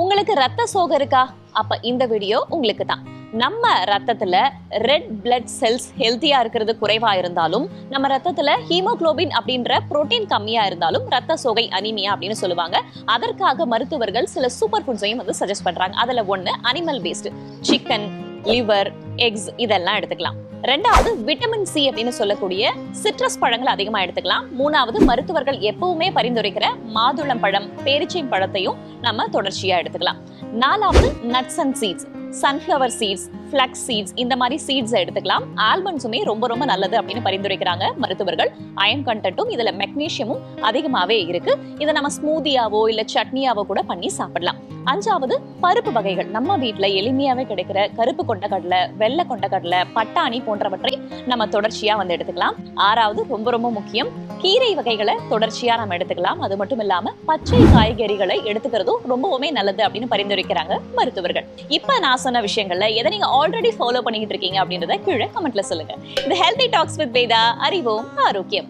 உங்களுக்கு ரத்த சோகை இருக்கா? அப்ப இந்த வீடியோ உங்களுக்கு தான் நம்ம ரத்தத்துல ரெட் பிளட் செல்ஸ் ஹெல்த்தியா இருக்கிறது குறைவா இருந்தாலும் நம்ம ரத்தத்துல ஹீமோகுளோபின் அப்படின்ற புரோட்டீன் கம்மியா இருந்தாலும் ரத்த சோகை அனிமியா அப்படின்னு சொல்லுவாங்க. அதற்காக மருத்துவர்கள் சில சூப்பர் ஃபுட்ஸையும் வந்து சஜஸ்ட் பண்றாங்க. அதுல ஒண்ணு animal based chicken liver eggs இதெல்லாம் எடுத்துக்கலாம். ரெண்டாவது விட்டமின் சி அப்படின்னு சொல்லக்கூடிய சிட்ரஸ் பழங்கள் அதிகமா எடுத்துக்கலாம். மூணாவது மருத்துவர்கள் எப்பவுமே பரிந்துரைக்கிற மாதுளம் பழம் பேரிச்சை பழத்தையும் நம்ம தொடர்ச்சியா எடுத்துக்கலாம். நாலாவது nuts and seeds sunflower seeds flax seeds இந்த மாதிரி சீட்ஸ் எடுத்துக்கலாம். ஆல்மண்ட்ஸுமே ரொம்ப ரொம்ப நல்லது அப்படின்னு பரிந்துரைக்கிறாங்க மருத்துவர்கள். அயன் கண்டென்ட்டும் இதுல மெக்னீஷியமும் அதிகமாகவே இருக்கு. இதை நம்ம ஸ்மூதியாவோ இல்ல சட்னியாவோ கூட பண்ணி சாப்பிடலாம். அஞ்சாவது பருப்பு வகைகள். நம்ம வீட்டில் எளிமையாகவே கிடைக்கிற கருப்பு கொண்ட கடலை வெள்ளை கொண்ட கடலை பட்டாணி போன்றவற்றை நம்ம தொடர்ச்சியாக வந்து எடுத்துக்கலாம். ஆறாவது ரொம்ப ரொம்ப முக்கியம் கீரை வகைகளை தொடர்ச்சியாக நம்ம எடுத்துக்கலாம். அது மட்டும் இல்லாமல் பச்சை காய்கறிகளை எடுத்துக்கிறதும் ரொம்பவுமே நல்லது அப்படின்னு பரிந்துரைக்கிறாங்க மருத்துவர்கள். இப்போ நான் சொன்ன விஷயங்கள்ல எதை நீங்கள் ஆல்ரெடி ஃபாலோ பண்ணிக்கிட்டு இருக்கீங்க அப்படின்றத கீழே கமெண்ட்ல சொல்லுங்க. இந்த ஹெல்தி டாக்ஸ் வித் வேதா அறிவோம் ஆரோக்கியம்.